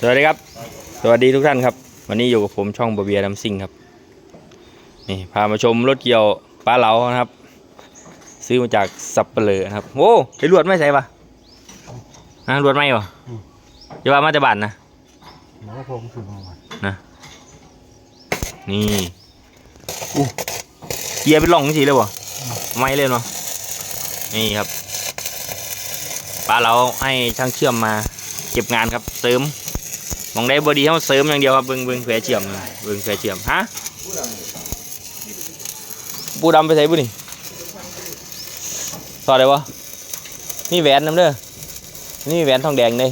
สวัสดีครับ สวัสดีทุกท่านครับ วันนี้อยู่กับผมช่องบเบียดัมซิงครับ นี่พามาชมรถเกี่ยวปลาเหลานะครับ ซื้อมาจากสับเปลือนะครับ โอ้ไอรวดไม่ใช่ปะฮะรวดไม่ปะจะว่ามาจะบานนะหมอผมคือมาวันนี่อู้เกียร์เป็นร่องสีเลยวะไม่เลยเนาะนี่ครับปลาเราให้ช่างเชื่อมมาเก็บงานครับเสริม มองได้บอดีเขาเสริมอย่างเดียวครับเบิ้งเบิ้งแผลเชื่อมเบิ้งแผลเชื่อมฮะปูดำไปใส่บุนี่ถอดได้ปะนี่แหวนน้ำเด้อนี่แหวนทองแดงเลย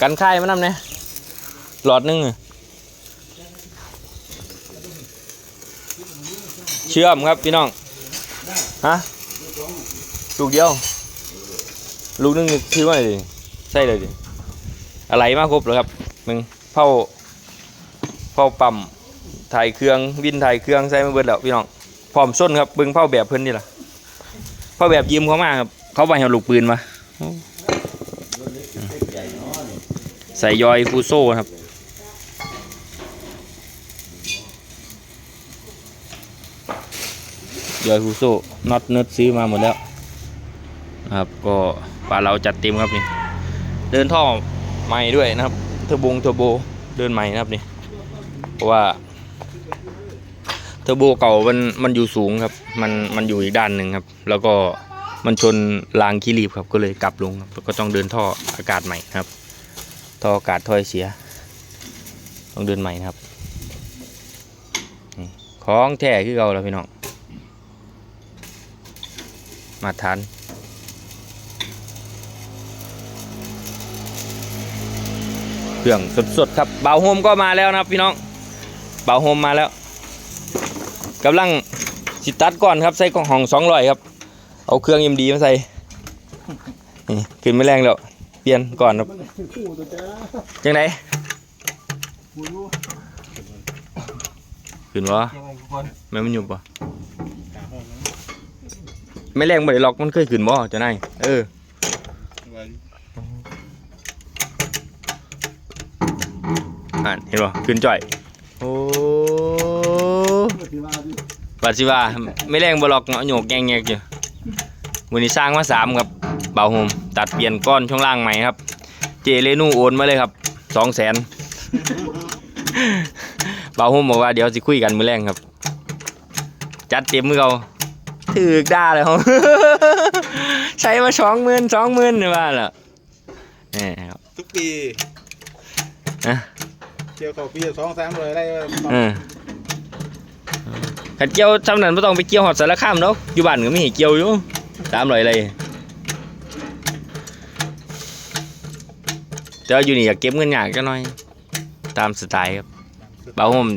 กันค่ายมาน้ำเนี่ยหลอดหนึงเชื่อมครับพี่น้องฮะลูกเดียว ลูกนึงนี่อว่าอะไรดิใช่เลยดิอะไรมากครบเลยครับมึงเผาเผาปั๊มถ่ายเครื่องวินถ่ายเครื่องใส่มาเบิดแล้วพี่น้องพร้อมส้นครับเบิ่งเผาแบบเพิ่นนี่ล่ะเผาแบบยืมเขามาครับ เขาไปเอาลูกปืนมาใส่ยอยฟูโซ่ครับยอยฟูโซ่น็อตเนิร์ดซื้อมาหมดแล้ว ครับก็ ปลาเราจัดเต็มครับนี่ เดินท่อใหม่ด้วยนะครับเทอร์โบงเทอร์โบเดินใหม่นะครับนี่ เพราะว่าเทอร์โบเก่ามันมันอยู่สูงครับ มันมันอยู่อีกด้านหนึ่งครับ แล้วก็มันชนรางคีรีบครับก็เลยกลับลงครับก็ต้องเดินท่ออากาศใหม่ครับท่ออากาศถ้อยเสีย ต้องเดินใหม่นะครับของแท้คือเก่าแล้วพี่น้องมาทาน เครื่องสดๆครับเบาโฮมก็มาแล้วนะครับพี่น้องเบาโฮมมาแล้วกำลังสิตัดก่อนครับใส่กล่องห้องสองร้อยครับ เอาเครื่องยิมดีมาใส่ขึ้นไม่แรงแล้วเปลี่ยนก่อนครับคู่ตังไหนคู่รู้ขึ้นวะไงก่อนแม่มันหยุบปะไม่แรงบ่ได้ล็อกมันเคยขึ้นบ่เจ้านายเออ อ่านเห็นบ่ขึ้นจ่อย โอ้ที่ว่าดิปัจจุบันไม่แรงบล็อกเนาะโยกแงงๆอยู่วันนี้สร้างมาสามครับเบาโฮมตัดเปลี่ยนก้อนช่วงล่างใหม่ครับ เจเรนูโอนมาเลยครับสองแสนเบาโฮมบอกว่าเดี๋ยวสิคุยกันมือแรงครับ จัดเต็มมือเขาถือกด่าเลยเขาใช้มาสองหมื่นสองหมื่นนี่ว่าล่ะนี่ครับทุกปีนะ เกี่ยวกับปีสองสามเลยได้เออขัดเกี่ยวทำนั้นไม่ต้องไปเกี่ยวหอดสารคามเนาะอยู่บ้านก็มีให้เกี่ยวอยู่ตามรอยเลยแต่ว่าอยู่นี่อยากเก็บเงินยากจังหน่อย ตามสไตล์ครับเบาผม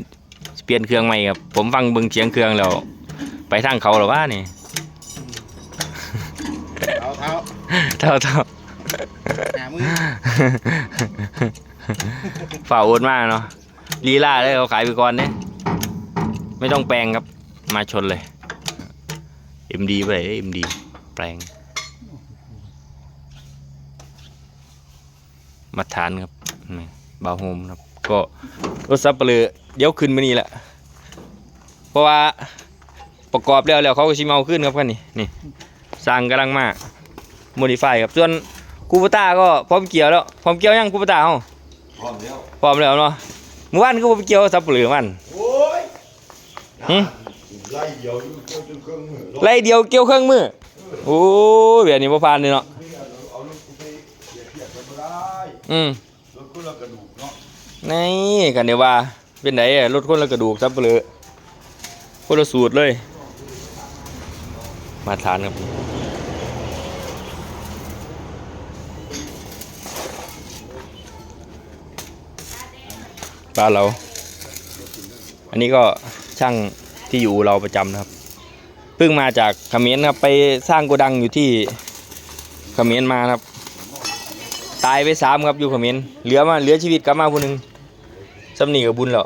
เปลี่ยนเครื่องใหม่ครับผมฟังเบิ่งเสียงเครื่องแล้วไปทางเขาหรอว่านี่เอาเท้าเท่าเท่าหามือ ฝ่าโอนมากเนาะลีลาเลยเขาขายไปก่อนเนี่ยไม่ต้องแปลงครับ มาชนเลย MD ไปเลย MD แปลง มาทานครับบาโฮมครับ ก็รถซับเปลือเดี๋ยวขึ้นมานี่แหละ เพราะว่าประกอบแล้วแล้วเขาก็ชิมเมาขึ้นครับกันนี่นี่สร้างกำลังมาโมดิฟายครับ ส่วนคูปต้าก็พร้อมเกี่ยวแล้ว พร้อมเกี่ยวยังคูปต้าเฮา พร้อมแล้วพร้อมแล้วเนาะเมื่อวานก็บ่ไปเกี่ยวซับเปลือมันโอ้ยหึไล่เดียวอยู่เกี่ยวจนเครื่องมือรถไล่เดียวเกี่ยวเครื่องมือโอ้ยแบบนี้บ่ผ่านเลยเนาะเอารถกูไปเทียบเทียบกันไม่ได้อืมรถกูละกระดูกเนาะนี่กันเดี๋ยวว่า เป็นไหนอะรถคนละกระดูกซับเปลือคนละสูตรเลย มาทานครับ บ้านเรา อันนี้ก็ช่างที่อยู่เราประจำนะครับเพิ่งมาจากเขมรครับไปสร้างโกดังอยู่ที่เขมรมาครับ ตายไปสามครับอยู่เขมรเหลือมาเหลือชีวิตกลับมาคนหนึ่งสำนีกับบุญแล้ว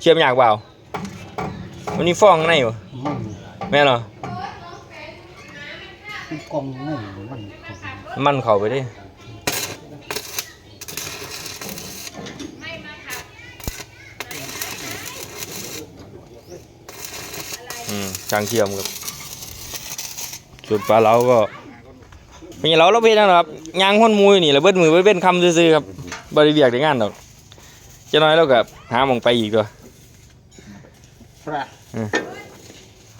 เชื่อมยากเปล่าวันนี้ฟ้องข้างในวะมันแม่นเหรอมันกล่องนี่มันมันเข้าไปดิ อืมจางเทียมครับส่วนปลาเราก็เป็นไงเราเราเป็นนะครับยางห้นมูอยู่นี่แหละเบิ้มือเบิ้นคำซื่อๆครับบริเวียกได้งานดอกจะน้อยเราก็หาหมองไปอีกตัวพระ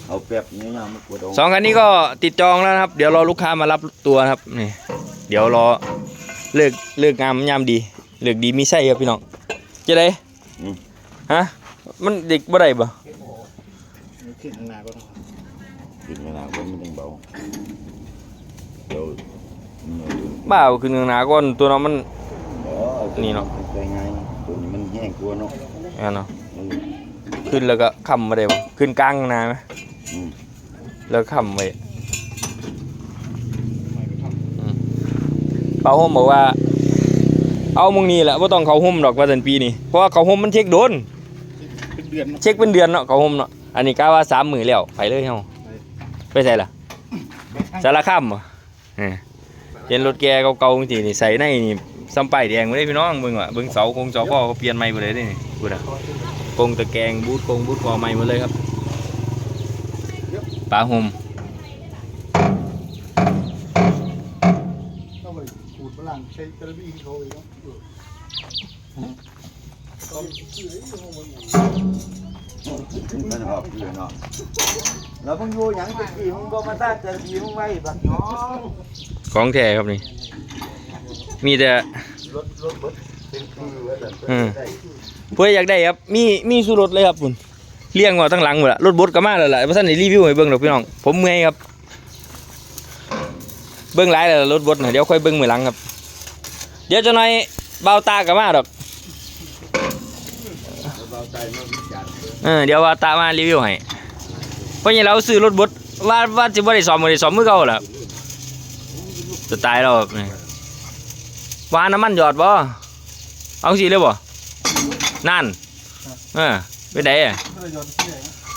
เอาแป๊บนี้ยังไม่ปวดเอาสองคันนี้ก็ติดจองแล้วนะครับ เดี๋ยวรอลูกค้ามารับตัวนะครับนี่เดี๋ยวรอเลิกเลิกงามยามดีเลิกดีมีไส้ครับพี่น้องจะได้ฮะมันเด็กบ่ได้บ่ ขึ้นข้างหน้าก็ต้องกินเวลาผมไม่ต้องเบาเดี๋ยวเหนื่อยอยู่บ้าเอาขึ้นข้างหน้าก่อนตัวน้องมันเออนี่เนาะไปไงตัวนี้มันแห้งกลัวเนาะอันเนาะมันขึ้นแล้วก็ค้ำมาได้บ่ขึ้นกลางนาไหมอืมแล้วค้ำไว้อืมเป่าห่มบอกว่า เอามึงนี่แหละว่าต้องเขาห่มดอกว่าสันปีนี่เพราะว่าเขาห่มมันเช็คโดนเป็นเดือนเนาะเช็คเป็นเดือนเนาะเขาห่มเนาะ อันนี้กะว่าสามหมื่นแล้วไปเลยเฮาไปใส่ล่ะสารคามบ่เออเห็นรถแกเก่าๆจริงๆนี่ใส่ในนี่ซ้ำป้ายแดงบ่ได้พี่น้องเบิ่งว่ะเบิ่งเสาคงเสาพ่อเขาเปลี่ยนใหม่หมดเลยนี่พูดอะกงตะแกรงบูทกงบูทคอใหม่หมดเลยครับปลาห่มต้องไปขูดฝรั่งใช้กระบี่เขาเองเนาะ มันออกอยู่เนาะแล้วมึงอยู่หยังตะกี้มึงบ่มาตาตะกี้มึงไว้บักน้องของแท้ครับนี่ มีแต่รถรถรถเป็นคือว่าแต่อืมเพื่ออยากได้ครับ มีมีสูรถเลยครับคุณเลี้ยงว่าตั้งหลังหมดละรถบดก็มาแล้วล่ะเพราะฉะนั้นรีวิวให้เบิ่งดอกพี่น้อง ผมเมื่อยครับ เบิ่งหลายแล้วล่ะรถบดน่ะเดี๋ยวค่อยเบิ่งมือหลังครับ เดี๋ยวจะหน่อยเบาตาก็มาดอกเราใจมาวิจารณ์ เออเดี๋ยวว่าตามารีวิวให้เพราะงั้นเราซื้อรถบดว่าว่าจะบ่ได้ซ่อมบ่ได้ซ่อมมือเก่าล่ะสไตล์เราแบบนี้ว่าน้ำมันหยอดบ่เอาสิเลยบ่นั่นเออไปไหนอะก็เลยยอดที่ไหน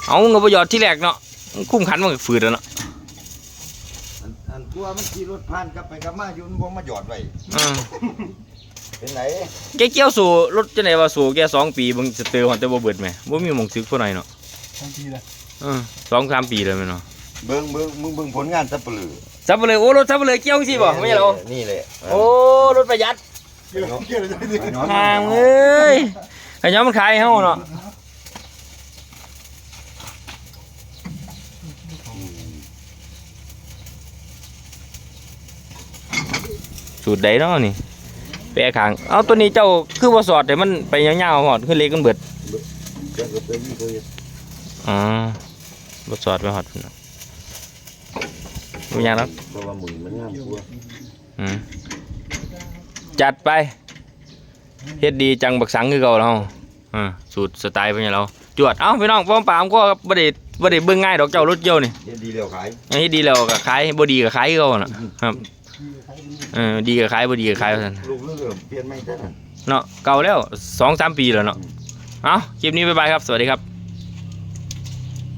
เอาเงินประหยอดที่แรกเนาะคุ้มขันมันก็ฝืดแล้วเนาะอันอันตัวมันขี่รถผ่านกลับไปกลับมาอยู่มันบ่มาหยอดไว้อืม เป็นไหนแกเกี่ยวสู่รถจังไดว่าสู่แกสองปีเบิ่งสเตอร์ฮอนแต่บ่เบิดแหมบ่มีหม่องซึกผู้ใดเนาะทันทีเลยเออสองสามปีเลยแม่นเนาะเบิ่งเบิ่งมึงเบิ่งผลงานสับปะลือซับไปเลยโอ้รถซับไปเลยเกี่ยวจังซี่บ่ไม่ใช่เหรอนี่แหละโอ้รถประหยัดเกี่ยวเกี่ยวอะไรดิห่างเอ้ยไอ้ย้อมมันขายให้เฮาเนาะสูตรใดเนาะนี่ แปรขางเอาตัวนี้เจ้าคือบ่สอดแต่มันไปยาวๆฮอดคือเล็กกันเบิดเจ้าก็เป็นนี่ก็เฮ็ดอ๋อบทสอดไปหอดพุ่นน่ะไม่ยากแล้วเพราะว่ามือมันงามกว่าอืมจัดไปเฮ็ดดีจังบักสังคือเก่าแล้วอ่าสูตรสไตล์เป็นไงเราจวดเอ้าพี่น้องป้อมปามก็บ่ได้บ่ได้เบิ่งง่ายดอกเจ้ารถเกี่ยวนี่เฮ็ดดีแล้วขายอันนี้ดีแล้วก็ขายบ่ดีก็ขายคือเก่าน่ะครับ เออดีก็ขายบ่ดีก็ขายว่าซั่นลูกเรือเปลี่ยนไม่ได้ เนาะเก่าแล้ว2-3ปีแล้วเนาะเอ้าคลิปนี้บ๊ายบายครับ สวัสดีครับ